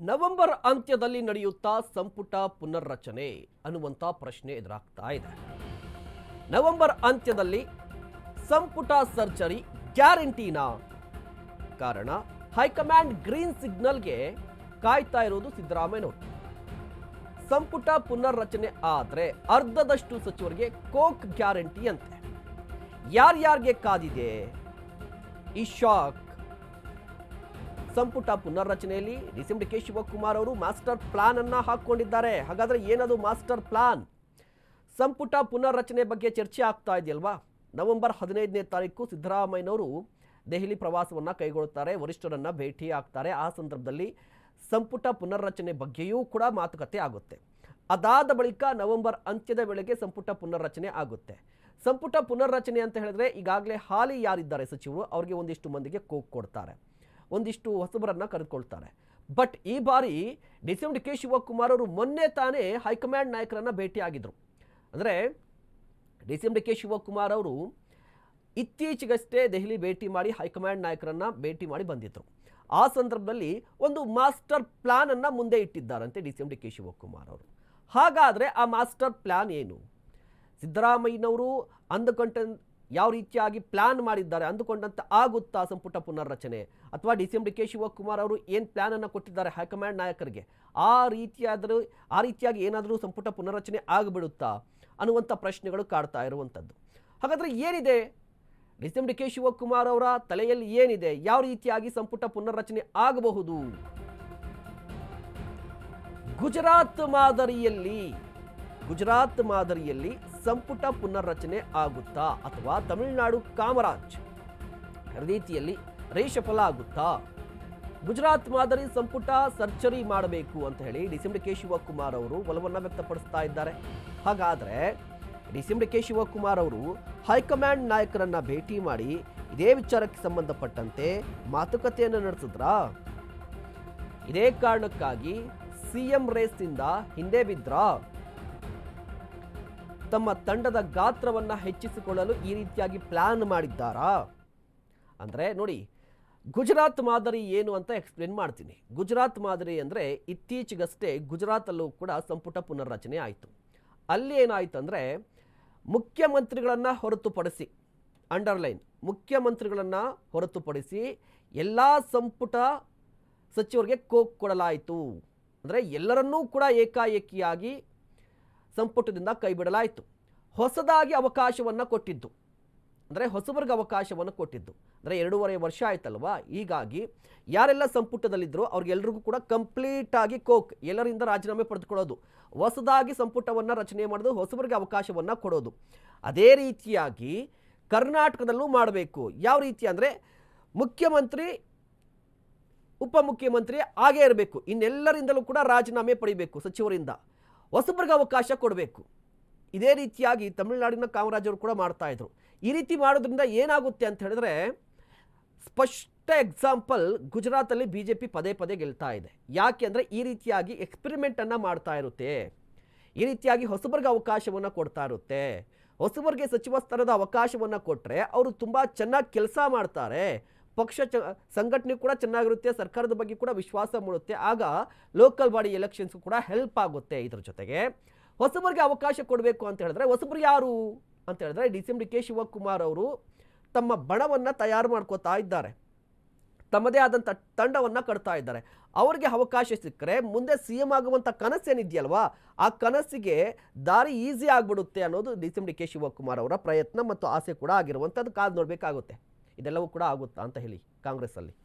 November ಅಂತ್ಯದಲ್ಲಿ ನಡೆಯುತ್ತಾ ಸಂಪುಟ ಪುನರ್ರಚನೆ ಅನ್ನುವಂಥ ಪ್ರಶ್ನೆ ಎದುರಾಗ್ತಾ ಇದೆ. ನವೆಂಬರ್ ಅಂತ್ಯದಲ್ಲಿ ಸಂಪುಟ ಸರ್ಜರಿ ಗ್ಯಾರಂಟಿನಾ ಕಾರಣ ಹೈಕಮಾಂಡ್ ಗ್ರೀನ್ ಸಿಗ್ನಲ್ಗೆ ಕಾಯ್ತಾ ಇರೋದು ಸಿದ್ದರಾಮಯ್ಯನವರು. ಸಂಪುಟ ಪುನರ್ರಚನೆ ಆದರೆ ಅರ್ಧದಷ್ಟು ಸಚಿವರಿಗೆ ಕೋಕ್ ಗ್ಯಾರಂಟಿ ಅಂತೆ. ಯಾರ್ಯಾರಿಗೆ ಕಾದಿದೆ? ಈ ಶಾಕ್ ಸಂಪುಟ ಪುನರ್ರಚನೆಯಲ್ಲಿ ರಚನೆಯಲ್ಲಿ C M D K Shivakumar ಅವರು ಮಾಸ್ಟರ್ ಪ್ಲಾನ್ ಅನ್ನ ಹಾಕೊಂಡಿದ್ದಾರೆ ಹಾಗಾದ್ರೆ ಏನದು ಮಾಸ್ಟರ್ ಪ್ಲಾನ್? ಸಂಪುಟ ಪುನರ್ರಚನೆ ಬಗ್ಗೆ ಚರ್ಚೆ ಆಗ್ತಾ ಇದೆಯಲ್ವಾ? ನವೆಂಬರ್ ಹದಿನೈದನೇ ತಾರೀಕು ಸಿದ್ದರಾಮಯ್ಯನವರು ದೆಹಲಿ ಪ್ರವಾಸವನ್ನ ಕೈಗೊಳ್ಳುತ್ತಾರೆ. ವರಿಷ್ಠರನ್ನ ಭೇಟಿ ಆಗ್ತಾರೆ. ಆ ಸಂದರ್ಭದಲ್ಲಿ ಸಂಪುಟ ಪುನರ್ರಚನೆ ಬಗ್ಗೆಯೂ ಕೂಡ ಮಾತುಕತೆ ಆಗುತ್ತೆ. ಅದಾದ ಬಳಿಕ ನವೆಂಬರ್ ಅಂತ್ಯದ ವೇಳೆಗೆ ಸಂಪುಟ ಪುನರ್ರಚನೆ ಆಗುತ್ತೆ. ಸಂಪುಟ ಪುನರ್ರಚನೆ ಅಂತ ಹೇಳಿದ್ರೆ ಈಗಾಗಲೇ ಹಾಲಿ ಯಾರಿದ್ದಾರೆ ಸಚಿವರು, ಅವರಿಗೆ ಒಂದಿಷ್ಟು ಮಂದಿಗೆ ಕೋಕ್ ಕೊಡ್ತಾರೆ. ಒಂದಿಷ್ಟು ಹೊಸಬರನ್ನು ಕರೆದುಕೊಳ್ತಾರೆ. ಬಟ್ ಈ ಬಾರಿ D C M D K Shivakumar ಅವರು ಮೊನ್ನೆ ತಾನೇ ಹೈಕಮಾಂಡ್ ನಾಯಕರನ್ನು ಭೇಟಿಯಾಗಿದ್ದರು ಅಂದರೆ D C M D K Shivakumar ಅವರು ಇತ್ತೀಚೆಗಷ್ಟೇ ದೆಹಲಿ ಭೇಟಿ ಮಾಡಿ ಹೈಕಮಾಂಡ್ ನಾಯಕರನ್ನು ಭೇಟಿ ಮಾಡಿ ಬಂದಿದ್ರು. ಆ ಸಂದರ್ಭದಲ್ಲಿ ಒಂದು ಮಾಸ್ಟರ್ ಪ್ಲಾನ್ ಅನ್ನ ಮುಂದೆ ಇಟ್ಟಿದ್ದಾರಂತೆ D C M D K Shivakumar ಅವರು. ಹಾಗಾದರೆ ಆ ಮಾಸ್ಟರ್ ಪ್ಲಾನ್ ಏನು? ಸಿದ್ದರಾಮಯ್ಯನವರು ಅಂದುಕೊಂಡ ಯಾವ ರೀತಿಯಾಗಿ ಪ್ಲಾನ್ ಮಾಡಿದ್ದಾರೆ ಅಂದುಕೊಂಡಂತೆ ಆಗುತ್ತಾ ಸಂಪುಟ ಪುನರ್ರಚನೆ? ಅಥವಾ D C M D K Shivakumar ಅವರು ಏನು ಪ್ಲಾನ್ ಅನ್ನು ಕೊಟ್ಟಿದ್ದಾರೆ ಹೈಕಮಾಂಡ್ ನಾಯಕರಿಗೆ? ಆ ರೀತಿಯಾದರೂ, ಆ ರೀತಿಯಾಗಿ ಏನಾದರೂ ಸಂಪುಟ ಪುನರ್ರಚನೆ ಆಗಿಬಿಡುತ್ತಾ ಅನ್ನುವಂಥ ಪ್ರಶ್ನೆಗಳು ಕಾಡ್ತಾ ಇರುವಂಥದ್ದು ಹಾಗಾದರೆ ಏನಿದೆ? D C M D K Shivakumar ಅವರ ತಲೆಯಲ್ಲಿ ಏನಿದೆ? ಯಾವ ರೀತಿಯಾಗಿ ಸಂಪುಟ ಪುನರ್ರಚನೆ ಆಗಬಹುದು? ಗುಜರಾತ್ ಮಾದರಿಯಲ್ಲಿ ಗುಜರಾತ್ ಮಾದರಿಯಲ್ಲಿ ಸಂಪುಟ ಪುನರ್ರಚನೆ ಆಗುತ್ತಾ ಅಥವಾ ತಮಿಳುನಾಡು ಕಾಮರಾಜ್? ರೀತಿಯಲ್ಲಿ ರೇಷಫಲ ಆಗುತ್ತಾ? ಗುಜರಾತ್ ಮಾದರಿ ಸಂಪುಟ ಸರ್ಜರಿ ಮಾಡಬೇಕು ಅಂತ ಹೇಳಿ December C M K Shivakumar ಅವರು ಒಲವನ್ನು ವ್ಯಕ್ತಪಡಿಸ್ತಾ ಇದ್ದಾರೆ. ಹಾಗಾದರೆ December C M K Shivakumar ಅವರು ಹೈಕಮಾಂಡ್ ನಾಯಕರನ್ನು ಭೇಟಿ ಮಾಡಿ ಇದೇ ವಿಚಾರಕ್ಕೆ ಸಂಬಂಧಪಟ್ಟಂತೆ ಮಾತುಕತೆಯನ್ನು ನಡೆಸಿದ್ರಾ? ಇದೇ ಕಾರಣಕ್ಕಾಗಿ ಸಿಎಂ ರೇಸ್ನಿಂದ ಹಿಂದೆ ಬಿದ್ರಾ ತಮ್ಮ ತಂಡದ ಗಾತ್ರವನ್ನ ಹೆಚ್ಚಿಸಿಕೊಳ್ಳಲು ಈ ರೀತಿಯಾಗಿ ಪ್ಲಾನ್ ಮಾಡಿದ್ದಾರಾ? ಅಂದರೆ ನೋಡಿ, ಗುಜರಾತ್ ಮಾದರಿ ಏನು ಅಂತ ಎಕ್ಸ್ಪ್ಲೇನ್ ಮಾಡ್ತೀನಿ. ಗುಜರಾತ್ ಮಾದರಿ ಅಂದರೆ ಇತ್ತೀಚೆಗಷ್ಟೇ ಗುಜರಾತಲ್ಲೂ ಕೂಡ ಸಂಪುಟ ಪುನರ್ರಚನೆ ಆಯಿತು. ಅಲ್ಲಿ ಏನಾಯಿತು ಅಂದರೆ, ಮುಖ್ಯಮಂತ್ರಿಗಳನ್ನು ಹೊರತುಪಡಿಸಿ ಅಂಡರ್ಲೈನ್ ಮುಖ್ಯಮಂತ್ರಿಗಳನ್ನು ಹೊರತುಪಡಿಸಿ ಎಲ್ಲ ಸಂಪುಟ ಸಚಿವರಿಗೆ ಕೋಕ್ ಕೊಡಲಾಯಿತು. ಅಂದರೆ ಎಲ್ಲರನ್ನೂ ಕೂಡ ಏಕಾಏಕಿಯಾಗಿ ಸಂಪುಟದಿಂದ ಕೈಬಿಡಲಾಯಿತು. ಹೊಸದಾಗಿ ಅವಕಾಶವನ್ನು ಕೊಟ್ಟಿದ್ದು. ಅಂದರೆ ಹೊಸಬರಿಗೆ ಅವಕಾಶವನ್ನು ಕೊಟ್ಟಿದ್ದು. ಅಂದರೆ ಎರಡೂವರೆ ವರ್ಷ ಆಯ್ತಲ್ವಾ? ಹೀಗಾಗಿ ಯಾರೆಲ್ಲ ಸಂಪುಟದಲ್ಲಿದ್ದರೂ ಅವ್ರಿಗೆಲ್ರಿಗೂ ಕೂಡ ಕಂಪ್ಲೀಟಾಗಿ ಕೋಕ್ ಎಲ್ಲರಿಂದ ರಾಜೀನಾಮೆ ಪಡೆದುಕೊಳ್ಳೋದು. ಹೊಸದಾಗಿ ಸಂಪುಟವನ್ನು ರಚನೆ ಮಾಡೋದು, ಹೊಸಬರಿಗೆ ಅವಕಾಶವನ್ನು ಕೊಡೋದು. ಅದೇ ರೀತಿಯಾಗಿ ಕರ್ನಾಟಕದಲ್ಲೂ ಮಾಡಬೇಕು. ಯಾವ ರೀತಿ ಅಂದರೆ ಮುಖ್ಯಮಂತ್ರಿ, ಉಪಮುಖ್ಯಮಂತ್ರಿ ಹಾಗೇ ಇರಬೇಕು. ಇನ್ನೆಲ್ಲರಿಂದಲೂ ಕೂಡ ರಾಜೀನಾಮೆ ಪಡಿಬೇಕು ಸಚಿವರಿಂದ. ಹೊಸಬರಿಗೆ ಅವಕಾಶ ಕೊಡಬೇಕು. ಇದೇ ರೀತಿಯಾಗಿ ತಮಿಳುನಾಡಿನ ಕಾಮರಾಜರು ಕೂಡ ಮಾಡ್ತಾ ಇದ್ರು. ಈ ರೀತಿ ಮಾಡೋದ್ರಿಂದ ಏನಾಗುತ್ತೆ ಅಂತ ಹೇಳಿದ್ರೆ, ಸ್ಪಷ್ಟ ಎಕ್ಸಾಂಪಲ್ ಗುಜರಾತಲ್ಲಿ ಬಿ ಜೆ ಪಿ ಪದೇ ಪದೇ ಗೆಲ್ತಾ ಇದೆ. ಯಾಕೆ ಅಂದರೆ ಈ ರೀತಿಯಾಗಿ ಎಕ್ಸ್ಪೆರಿಮೆಂಟನ್ನು ಮಾಡ್ತಾ ಇರುತ್ತೆ. ಈ ರೀತಿಯಾಗಿ ಹೊಸಬರಿಗೆ ಅವಕಾಶವನ್ನು ಕೊಡ್ತಾ ಇರುತ್ತೆ. ಹೊಸಬರಿಗೆ ಸಚಿವ ಸ್ಥಾನದ ಅವಕಾಶವನ್ನು ಕೊಟ್ಟರೆ ಅವರು ತುಂಬ ಚೆನ್ನಾಗಿ ಕೆಲಸ ಮಾಡ್ತಾರೆ. ಪಕ್ಷ ಚ, ಸಂಘಟನೆ ಕೂಡ ಚೆನ್ನಾಗಿರುತ್ತೆ, ಸರ್ಕಾರದ ಬಗ್ಗೆ ಕೂಡ ವಿಶ್ವಾಸ ಮೂಡುತ್ತೆ. ಆಗ ಲೋಕಲ್ ಬಾಡಿ ಎಲೆಕ್ಷನ್ಸ್ ಕೂಡ ಹೆಲ್ಪ್ ಆಗುತ್ತೆ ಇದ್ರ ಜೊತೆಗೆ. ಹೊಸಬರಿಗೆ ಅವಕಾಶ ಕೊಡಬೇಕು ಅಂತ ಹೇಳಿದ್ರೆ, ಹೊಸಬರು ಯಾರು ಅಂತ ಹೇಳಿದ್ರೆ, D C D K Shivakumar ಅವರು ತಮ್ಮ ಬಣವನ್ನು ತಯಾರು ಮಾಡ್ಕೋತಾ ಇದ್ದಾರೆ. ತಮ್ಮದೇ ಆದಂಥ ತಂಡವನ್ನು ಕಟ್ತಾ ಇದ್ದಾರೆ. ಅವರಿಗೆ ಅವಕಾಶ ಸಿಕ್ಕರೆ ಮುಂದೆ ಸಿ ಎಂ ಆಗುವಂಥ ಕನಸೇನಿದೆಯಲ್ವಾ ಆ ಕನಸಿಗೆ ದಾರಿ ಈಸಿ ಆಗಿಬಿಡುತ್ತೆ ಅನ್ನೋದು D C D K Shivakumar ಅವರ ಪ್ರಯತ್ನ ಮತ್ತು ಆಸೆ ಕೂಡ ಆಗಿರುವಂಥದ್ದು ಕಾದು ನೋಡಬೇಕಾಗುತ್ತೆ. ಇದೆಲ್ಲವೂ ಕೂಡ ಆಗುತ್ತಾ ಅಂತ ಹೇಳಿ ಕಾಂಗ್ರೆಸ್ಸಲ್ಲಿ.